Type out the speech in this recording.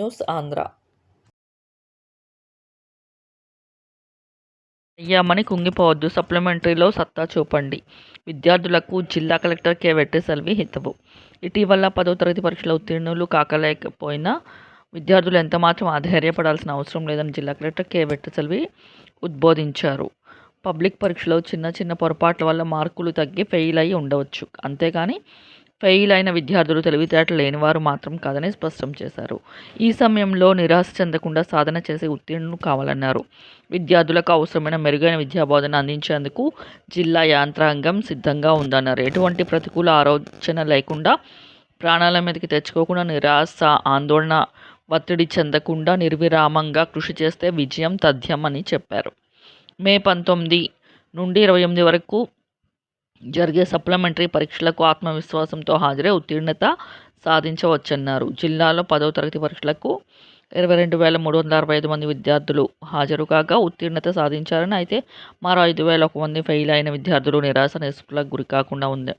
News Andhra అయ్యామని కుంగిపోవద్దు సప్లిమెంటరీలో సత్తా చూపండి. విద్యార్థులకు జిల్లా కలెక్టర్ కె. వెట్టిసల్వి హితవు. ఇటీవల పదో తరగతి పరీక్షల ఉత్తీర్ణులు కాకలేకపోయినా విద్యార్థులు ఎంతమాత్రం ఆధైర్యపడాల్సిన అవసరం లేదని జిల్లా కలెక్టర్ కె. వెట్టిసల్వి ఉద్బోధించారు. పబ్లిక్ పరీక్షలో చిన్న చిన్న పొరపాట్ల వల్ల మార్కులు తగ్గి ఫెయిల్ అయి ఉండవచ్చు. అంతేగాని ఫెయిల్ అయిన విద్యార్థులు తెలివితేటలు లేనివారు మాత్రం కాదని స్పష్టం చేశారు. ఈ సమయంలో నిరాశ చెందకుండా సాధన చేసి ఉత్తీర్ణులు కావాలన్నారు. విద్యార్థులకు అవసరమైన మెరుగైన విద్యాబోధన అందించేందుకు జిల్లా యంత్రాంగం సిద్ధంగా ఉందన్నారు. ఎటువంటి ప్రతికూల ఆలోచన లేకుండా ప్రాణాల మీదకి తెచ్చుకోకుండా నిరాశ ఆందోళన ఒత్తిడి చెందకుండా నిర్విరామంగా కృషి చేస్తే విజయం తథ్యం అని చెప్పారు. మే పంతొమ్మిది నుండి ఇరవై ఎనిమిది వరకు జరిగే సప్లిమెంటరీ పరీక్షలకు ఆత్మవిశ్వాసంతో హాజరై ఉత్తీర్ణత సాధించవచ్చన్నారు. జిల్లాలో పదవ తరగతి పరీక్షలకు ఇరవై రెండు వేల మూడు వందల అరవై ఐదు మంది విద్యార్థులు హాజరు కాగా ఉత్తీర్ణత సాధించారని అయితే మరో ఐదు వేల ఒక మంది ఫెయిల్ అయిన విద్యార్థులు నిరాశ నిస్పృహలకు గురి కాకుండా ఉంది.